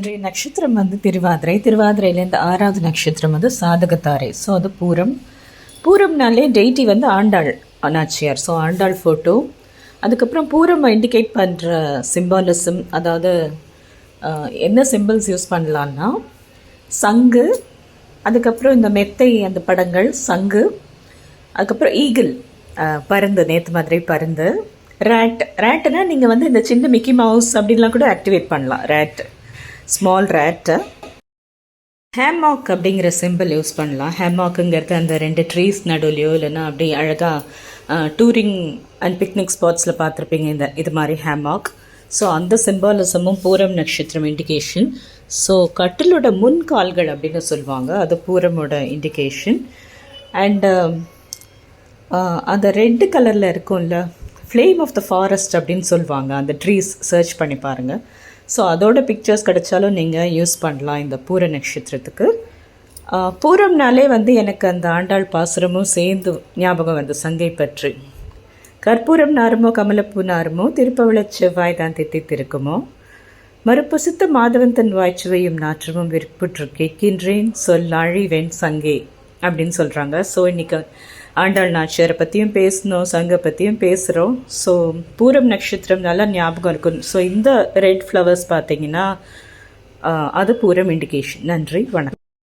இன்றைய நட்சத்திரம் வந்து திருவாதிரை. திருவாதிரையிலேருந்து ஆறாவது நட்சத்திரம் வந்து சாதகத்தாரை. ஸோ அது பூரம். பூரம்னாலே டெய்டி வந்து ஆண்டாள் அனாச்சியார். ஸோ ஆண்டாள் ஃபோட்டோ அதுக்கப்புறம் பூரம் இண்டிகேட் பண்ணுற சிம்பாலிசம் அதாவது என்ன சிம்பிள்ஸ் யூஸ் பண்ணலான்னா சங்கு அதுக்கப்புறம் இந்த மெத்தை அந்த படங்கள் சங்கு அதுக்கப்புறம் ஈகிள் பருந்து நேற்று மாதிரி பருந்து ரேட் ரேட்டுனா நீங்கள் வந்து இந்த சின்ன மிக்கி மவுஸ் அப்படின்லாம் கூட ஆக்டிவேட் பண்ணலாம். ரேட் ஸ்மால் ரேட்டை ஹேமாக் அப்படிங்கிற சிம்பிள் யூஸ் பண்ணலாம். ஹேமாக்குங்கிறது அந்த ரெண்டு ட்ரீஸ் நடுவுலையோ இல்லைன்னா அப்படி அழகாக டூரிங் அண்ட் பிக்னிக் ஸ்பாட்ஸில் பார்த்துருப்பீங்க இந்த இது மாதிரி ஹேமாக் ஸோ அந்த சிம்பாலிசமும் பூரம் நட்சத்திரம் இண்டிகேஷன் ஸோ கட்டிலோட முன் கால்கள் அப்படின்னு சொல்லுவாங்க. அது பூரமோட இண்டிகேஷன் அண்டு அந்த ரெட்டு கலரில் இருக்கும்ல ஃப்ளேம் ஆஃப் த ஃபாரஸ்ட் அப்படின்னு சொல்லுவாங்க. அந்த ட்ரீஸ் சர்ச் பண்ணி பாருங்கள் ஸோ அதோட பிக்சர்ஸ் கிடைச்சாலும் நீங்கள் யூஸ் பண்ணலாம் இந்த பூர நட்சத்திரத்துக்கு. பூரம்னாலே வந்து எனக்கு அந்த ஆண்டாள் பாசுரமும் சேர்ந்து ஞாபகம் வந்து சங்கை பற்றி. கற்பூரம் நாருமோ கமலப்பூ நாருமோ திருப்பவள செவ்வாய் தான் தித்தித்திருக்குமோ மறுபுசித்த மாதவன் தன் வாய்ச்சுவையும் நாற்றமும் விற்புற்று கேட்கின்றேன் சொல் அழிவேன் சங்கே அப்படின்னு சொல்கிறாங்க ஸோ இன்னைக்கு ஆண்டாள் நாச்சியாரை பற்றியும் பேசணும் சங்கை பற்றியும் பேசுகிறோம் ஸோ பூரம் நட்சத்திரம் நல்லா ஞாபகம் இருக்கும். ஸோ இந்த ரெட் ஃப்ளவர்ஸ் பார்த்தீங்கன்னா அது பூரம் இண்டிகேஷன் நன்றி வணக்கம்.